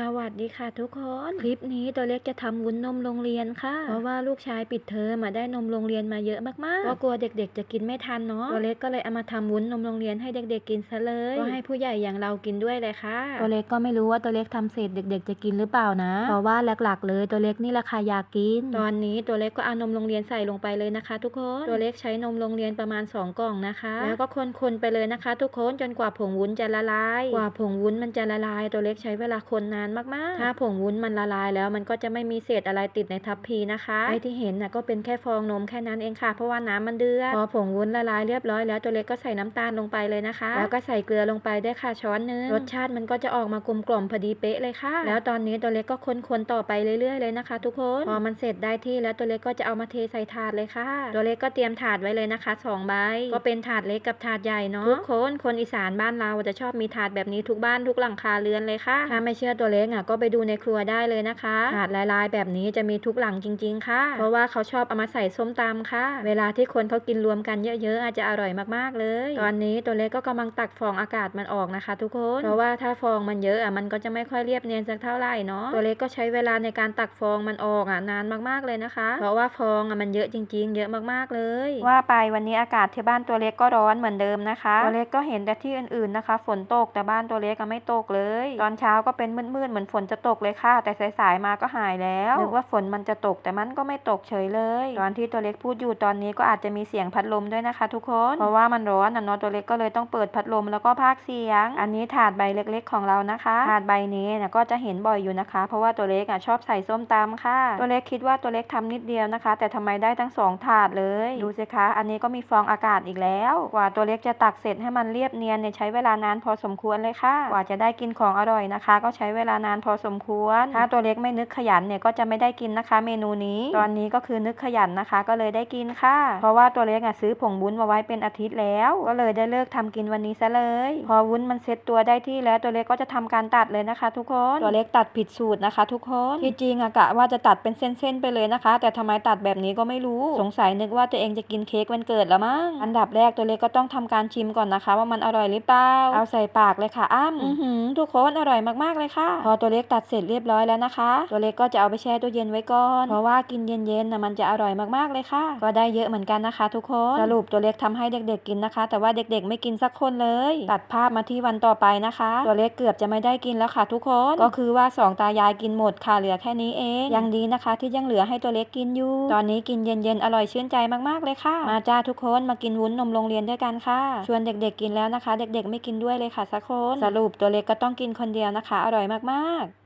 สวัสดีค่ะทุกคน คลิปนี้ตัวเล็กจะทำวุ้นนมโรงเรียนค่ะ เพราะว่าลูกชายปิดเทอมมาได้นมโรงเรียนมาเยอะมากๆ ก็กลัวเด็กๆ จะกินไม่ทันเนาะ ตัวเล็กก็เลยเอามาทำวุ้นนมโรงเรียนให้เด็กๆกินซะเลย ก็ให้ผู้ใหญ่อย่างเรากินด้วยเลยค่ะ ตัวเล็กก็ไม่รู้ว่าตัวเล็กทำเสร็จเด็ก ๆ จะกินหรือเปล่านะ เพราะว่าหลักๆ เลยตัวเล็กนี่ราคาอยากกิน ตอนนี้ตัวเล็กก็เอานมโรงเรียนใส่ลงไปเลยนะคะ ทุกคน ตัวเล็กใช้นมโรงเรียนประมาณสองกล่องนะคะ แล้วก็คนๆไปเลยนะคะ ทุกคนจนกว่าผงวุ้นจะละลาย กว่าผงวุ้นมันจะละลาย ตัวเล็กใช้เวลาคนนานมากๆ ถ้าผงวุ้นมันละลายแล้วมันก็จะไม่มีเศษอะไรติดในทัพพีนะคะไอที่เห็นน่ะก็เป็นแค่ฟองนมแค่นั้นเองค่ะเพราะว่าน้ำมันเดือดพอผงวุ้นละลายเรียบร้อยแล้วตัวเล็กก็ใส่น้ำตาลลงไปเลยนะคะ แล้วก็ใส่เกลือลงไปด้วยค่ะช้อนนึงรสชาติมันก็จะออกมากลมกล่อมพอดีเป๊ะเลยค่ะ แล้วตอนนี้ตัวเล็กก็คนๆต่อไปเรื่อยๆเลยนะคะ ทุกคนพอมันเสร็จได้ที่แล้วตัวเล็กก็จะเอามาเทใส่ถาดเลยค่ะ ตัวเล็กก็เตรียมถาดไว้เลยนะคะสองใบก็เป็นถาดเล็กกับถาดใหญ่เนาะทุกคนคนอีสานบ้านเราจะชอบมีถาดแบบนี้ทุกบ้านทุกหลังคาเรือนเลยค่ะถ้าไม่เชื่อตัวเล็กอะก็ไปดูในครัวได้เลยนะคะถาดลายๆ แบบนี้จะมีทุกหลังจริง ๆ ค่ะ เพราะว่าเขาชอบเอามาใส่ส้มตำค่ะ เวลาที่คนเขากินรวมกันเยอะๆอาจจะอร่อยมากๆเลย ตอนนี้ตัวเล็กก็กำลังตักฟองอากาศมันออกนะคะ ทุกคน เพราะว่าถ้าฟองมันเยอะอะมันก็จะไม่ค่อยเรียบเนียนสักเท่าไหร่เนาะตัวเล็กก็ใช้เวลาในการตักฟองมันออกอะนานมากๆเลยนะคะ เพราะว่าฟองอะมันเยอะจริง ๆ เยอะมากๆเลย ว่าไปวันนี้อากาศที่บ้านตัวเล็กก็ร้อนเหมือนเดิมนะคะ ตัวเล็กก็เห็นแต่ที่อื่นๆนะคะ ฝนตกแต่บ้านตัวเล็กก็ไม่ตกเลย ตอนเช้าก็เป็นมืดๆเหมือนฝนจะตกเลยค่ะ แต่สายๆมาก็หายแล้วนึกว่าฝนมันจะตกแต่มันก็ไม่ตกเฉยเลย ตอนที่ตัวเล็กพูดอยู่ตอนนี้ก็อาจจะมีเสียงพัดลมด้วยนะคะ ทุกคนเพราะว่ามันร้อนนะเนาะตัวเล็กก็เลยต้องเปิดพัดลมแล้วก็พากเสียง อันนี้ถาดใบเล็กๆ ของเรานะคะถาดใบนี้นะก็จะเห็นบ่อยอยู่นะคะ เพราะว่าตัวเล็กอะชอบใส่ส้มตำค่ะ ตัวเล็กคิดว่าตัวเล็กทำนิดเดียวนะคะ แต่ทำไมได้ทั้งสองถาดเลยดูสิคะ อันนี้ก็มีฟองอากาศอีกแล้ว กว่าตัวเล็กจะตักเสร็จให้มันเรียบเนียนเนี่ยใช้เวลานานพอสมควรเลยค่ะ กว่าจะได้กินของอร่อยนะคะ ก็ใช้เวลานานพอสมควร ถ้าตัวเล็กไม่นึกขยันเนี่ยก็จะไม่ได้กินนะคะ เมนูนี้ ตอนนี้ก็คือนึกขยันนะคะ ก็เลยได้กินค่ะ เพราะว่าตัวเล็กอะซื้อผงวุ้นมาไว้เป็นอาทิตย์แล้ว ก็เลยได้เลิกทำกินวันนี้ซะเลย พอวุ้นมันเซ็ตตัวได้ที่แล้วตัวเล็กก็จะทำการตัดเลยนะคะ ทุกคน ตัวเล็กตัดผิดสูตรนะคะ ทุกคนที่จริงอะกะว่าจะตัดเป็นเส้นๆไปเลยนะคะ แต่ทำไมตัดแบบนี้ก็ไม่รู้ สงสัยนึกว่าตัวเองจะกินเค้กวันเกิดแล้วมั้งอันดับแรกตัวเล็กก็ต้องทำการชิมก่อนนะคะ ว่ามันอร่อยหรือเปล่าเอาใส่ปากเลยค่ะอ้ำอื้อหือทุกคนอร่อยมากๆเลยค่ะพอตัวเล็กตัดเสร็จเรียบร้อยแล้วนะคะ ตัวเล็กก็จะเอาไปแช่ตู้เย็นไว้ก่อน เพราะว่ากินเย็นๆนะมันจะอร่อยมากๆเลยค่ะ ก็ได้เยอะเหมือนกันนะคะ ทุกคน สรุปตัวเล็กทำให้เด็กๆกินนะคะ แต่ว่าเด็กๆไม่กินสักคนเลย ตัดภาพมาที่วันต่อไปนะคะ ตัวเล็กเกือบจะไม่ได้กินแล้วค่ะ ทุกคน ก็คือว่าสองตายายกินหมดค่ะเหลือแค่นี้เอง ยังดีนะคะ ที่ยังเหลือให้ตัวเล็กกินอยู่ ตอนนี้กินเย็นๆอร่อยชื่นใจมากๆเลยค่ะ มาจ้าทุกคนมากินวุ้นนมโรงเรียนด้วยกันค่ะ ชวนเด็กๆกินแล้วนะคะ เด็กๆไม่กินด้วยเลยค่ะสักคน สรุปตัวเล็กก็ต้องกินคนเดียวนะคะ อร่อยมากๆ